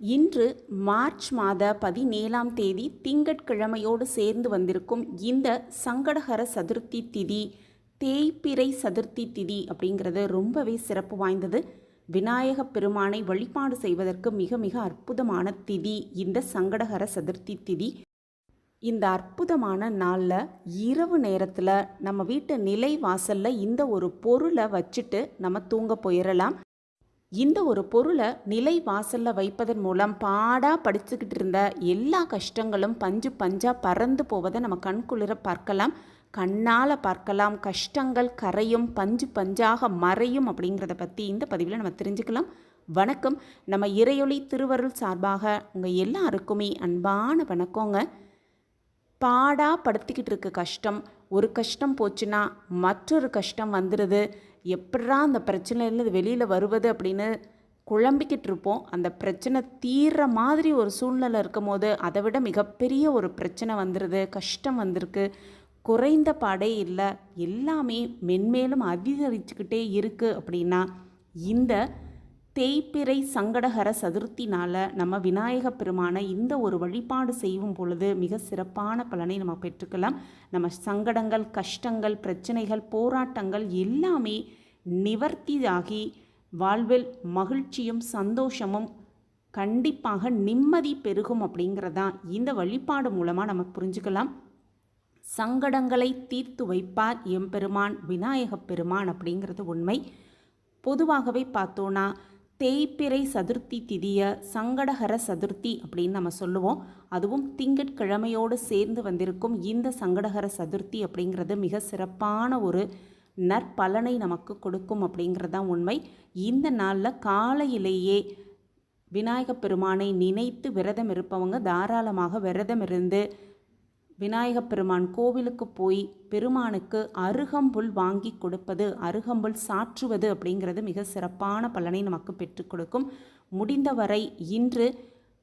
இன்று மார்ச் மாத பதினேழாம் தேதி திங்கட்கிழமையோடு சேர்ந்து வந்திருக்கும் இந்த சங்கடகர சதுர்த்தி திதி தேய்பிறை சதுர்த்தி திதி அப்படிங்கிறது ரொம்பவே சிறப்பு வாய்ந்தது. விநாயகப் பெருமானை வழிபாடு செய்வதற்கு மிக மிக அற்புதமான திதி இந்த சங்கடகர சதுர்த்தி திதி. இந்த அற்புதமான நாளில் இரவு நேரத்தில் நம்ம வீட்டு நிலை வாசலில் இந்த ஒரு பொருளை வச்சுட்டு நம்ம தூங்க போயிடலாம் இந்த ஒரு பொருளை நிலை வாசலில் வைப்பதன் மூலம் பாடாக படிச்சுக்கிட்டு இருந்த எல்லா கஷ்டங்களும் பஞ்சு பஞ்சாக பறந்து போவதை நம்ம கண்குளிர பார்க்கலாம் கண்ணால் பார்க்கலாம். கஷ்டங்கள் கரையும் பஞ்சு பஞ்சாக மறையும் அப்படிங்கிறத பற்றி இந்த பதிவில் நம்ம தெரிஞ்சுக்கலாம். வணக்கம். நம்ம இறையொளி திருவருள் சார்பாக உங்கள் எல்லாருக்குமே அன்பான வணக்கங்க. பாடா படுத்திக்கிட்டு இருக்க கஷ்டம் ஒரு கஷ்டம் போச்சுன்னா மற்றொரு கஷ்டம் வந்துடுது எப்படா அந்த பிரச்சனையிலேருந்து வெளியில் வருவது அப்படின்னு குழம்பிக்கிட்டு இருப்போம். அந்த பிரச்சனை தீர்ற மாதிரி ஒரு சூழ்நிலை இருக்கும் போது அதை விட மிகப்பெரிய ஒரு பிரச்சனை வந்துடுது கஷ்டம் வந்திருக்கு. குறைந்த பாடே இல்லை. எல்லாமே மென்மேலும் அதிகரிச்சுக்கிட்டே இருக்குது அப்படின்னா இந்த தேய்பிறை சங்கடகர சதுர்த்தினால் நம்ம விநாயக பெருமானை இந்த ஒரு வழிபாடு செய்யும் பொழுது மிக சிறப்பான பலனை நம்ம பெற்றுக்கலாம். நம்ம சங்கடங்கள் கஷ்டங்கள் பிரச்சனைகள் போராட்டங்கள் எல்லாமே நிவர்த்தியாகி வாழ்வில் மகிழ்ச்சியும் சந்தோஷமும் கண்டிப்பாக நிம்மதி பெருகும் அப்படிங்கிறதான் இந்த வழிபாடு மூலமாக நம்ம புரிஞ்சுக்கலாம். சங்கடங்களை தீர்த்து வைப்பார் எம்பெருமான் விநாயகப் பெருமான் அப்படிங்கிறது உண்மை. பொதுவாகவே பார்த்தோன்னா தேய்பிறை சதுர்த்தி திதிய சங்கடகர சதுர்த்தி அப்படின்னு நம்ம சொல்லுவோம். அதுவும் திங்கட்கிழமையோடு சேர்ந்து வந்திருக்கும் இந்த சங்கடகர சதுர்த்தி அப்படிங்கிறது மிக சிறப்பான ஒரு நற்பலனை நமக்கு கொடுக்கும் அப்படிங்கிறது தான் உண்மை. இந்த நாளில் காலையிலேயே விநாயகப் பெருமானை நினைத்து விரதம் இருப்பவங்க தாராளமாக விரதம் இருந்து விநாயகப் பெருமான் கோவிலுக்கு போய் பெருமானுக்கு அருகம்புல் வாங்கி கொடுப்பது அருகம்புல் சாற்றுவது அப்படிங்கிறது மிக சிறப்பான பலனை நமக்கு பெற்றுக் கொடுக்கும். முடிந்தவரை இன்று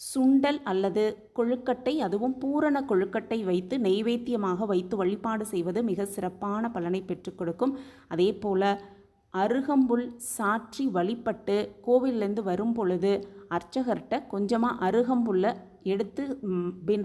சுண்டல் அல்லது கொழுக்கட்டை அதுவும் பூரண கொழுக்கட்டை வைத்து நெய்வேத்தியமாக வைத்து வழிபாடு செய்வது மிக சிறப்பான பலனை பெற்றுக் கொடுக்கும். அதே போல் அருகம்புல் சாற்றி வழிபட்டு கோவில்லேருந்து வரும் பொழுது அர்ச்சகர்கிட்ட கொஞ்சமாக அருகம்புல்லை எடுத்து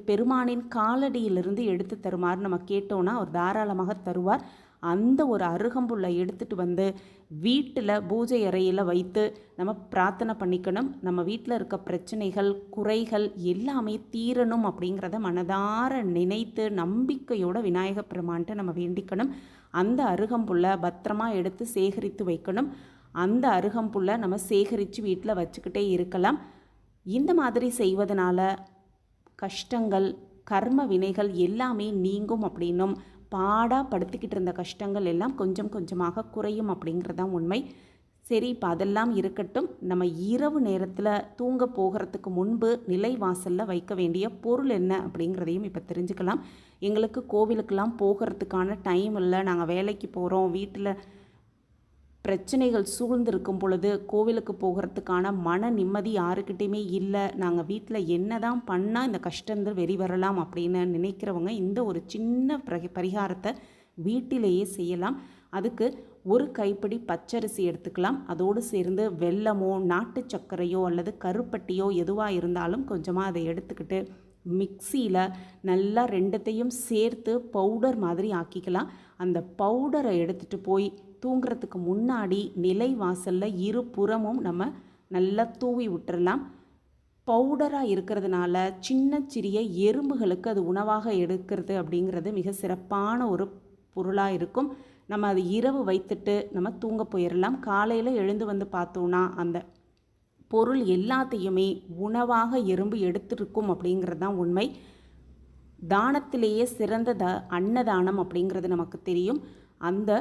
பெருமானின் காலடியிலிருந்து எடுத்து தருமாறு நம்ம கேட்டோன்னா அவர் தாராளமாக தருவார். அந்த ஒரு அருகம்புல்லை எடுத்துகிட்டு வந்து வீட்டில் பூஜை அறையில் வைத்து நம்ம பிரார்த்தனை பண்ணிக்கணும். நம்ம வீட்டில் இருக்க பிரச்சனைகள் குறைகள் எல்லாமே தீரணும் அப்படிங்கிறத மனதார நினைத்து நம்பிக்கையோட விநாயகப் பெருமான்ட்டு நம்ம வேண்டிக்கணும். அந்த அருகம்புல்லை பத்திரமா எடுத்து சேகரித்து வைக்கணும். அந்த அருகம்புல்லை நம்ம சேகரித்து வீட்டில் வச்சுக்கிட்டே இருக்கலாம். இந்த மாதிரி செய்வதனால கஷ்டங்கள் கர்ம வினைகள் எல்லாமே நீங்கும் அப்படின்னும் பாடாக படுத்துக்கிட்டு இருந்த கஷ்டங்கள் எல்லாம் கொஞ்சம் கொஞ்சமாக குறையும் அப்படிங்கிறது தான் உண்மை. சரி இப்போ அதெல்லாம் இருக்கட்டும். நம்ம இரவு நேரத்தில் தூங்க போகிறதுக்கு முன்பு நிலை வாசலில் வைக்க வேண்டிய பொருள் என்ன அப்படிங்கிறதையும் இப்போ தெரிஞ்சுக்கலாம். எங்களுக்கு கோவிலுக்கெல்லாம் போகிறதுக்கான டைம் இல்லை. நாங்கள் வேலைக்கு போகிறோம் வீட்டில் பிரச்சனைகள் சூழ்ந்திருக்கும் பொழுது கோவிலுக்கு போகிறதுக்கான மன நிம்மதி யாருக்கிட்டேயுமே இல்லை. நாங்கள் வீட்டில் என்ன தான் பண்ணால் இந்த கஷ்டந்து வெளி வரலாம் அப்படின்னு நினைக்கிறவங்க இந்த ஒரு சின்ன பரி பரிகாரத்தை வீட்டிலேயே செய்யலாம். அதுக்கு ஒரு கைப்பிடி பச்சரிசி எடுத்துக்கலாம். அதோடு சேர்ந்து வெல்லமோ நாட்டு சர்க்கரையோ அல்லது கருப்பட்டியோ எதுவாக இருந்தாலும் கொஞ்சமாக அதை எடுத்துக்கிட்டு மிக்சியில் நல்லா ரெண்டத்தையும் சேர்த்து பவுடர் மாதிரி ஆக்கிக்கலாம். அந்த பவுடரை எடுத்துகிட்டு போய் தூங்குறதுக்கு முன்னாடி நிலை வாசலில் இரு புறமும் நம்ம நல்லா தூவி விட்டுறலாம். பவுடராக இருக்கிறதுனால சின்ன சிறிய எறும்புகளுக்கு அது உணவாக எடுக்கிறது அப்படிங்கிறது மிக சிறப்பான ஒரு பொருளாக இருக்கும். நம்ம அது இரவு வைத்துட்டு நம்ம தூங்க போயிடலாம் காலையில் எழுந்து வந்து பார்த்தோன்னா அந்த பொருள் எல்லாத்தையுமே உணவாக எறும்பு எடுத்திருக்கும் அப்படிங்கிறது தான் உண்மை. தானத்திலேயே சிறந்த த அன்னதானம் அப்படிங்கிறது நமக்கு தெரியும். அந்த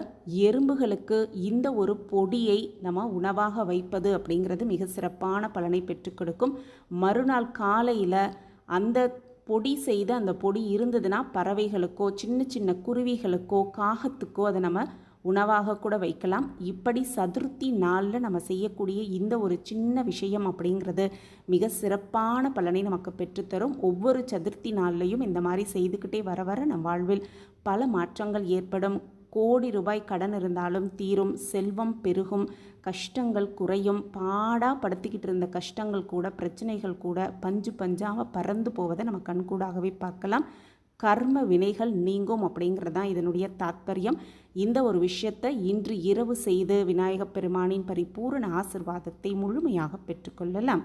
எறும்புகளுக்கு இந்த ஒரு பொடியை நம்ம உணவாக வைப்பது அப்படிங்கிறது மிக சிறப்பான பலனை பெற்றுக் கொடுக்கும். மறுநாள் காலையில் அந்த பொடி செய்த அந்த பொடி இருந்ததுன்னா பறவைகளுக்கோ சின்ன சின்ன குருவிகளுக்கோ காகத்துக்கோ அதை நம்ம உணவாக கூட வைக்கலாம். இப்படி சதுர்த்தி நாளில் நம்ம செய்யக்கூடிய இந்த ஒரு சின்ன விஷயம் அப்படிங்கிறது மிக சிறப்பான பலனை நமக்கு பெற்றுத்தரும் ஒவ்வொரு சதுர்த்தி நாள்லையும் இந்த மாதிரி செய்துக்கிட்டே வர வர நம் வாழ்வில் பல மாற்றங்கள் ஏற்படும். கோடி ரூபாய் கடன் இருந்தாலும் தீரும் செல்வம் பெருகும் கஷ்டங்கள் குறையும். பாடாக படுத்திக்கிட்டு இருந்த கஷ்டங்கள் கூட பிரச்சனைகள் கூட பஞ்சு பஞ்சாக பறந்து போவதை நம்ம கண்கூடாகவே பார்க்கலாம். கர்ம வினைகள் நீங்கும் அப்படிங்கிறது தான் இதனுடைய தாத்பரியம். இந்த ஒரு விஷயத்தை இன்று இரவு செய்து விநாயகப் பெருமானின் பரிபூரண ஆசிர்வாதத்தை முழுமையாக பெற்றுக்கொள்ளலாம்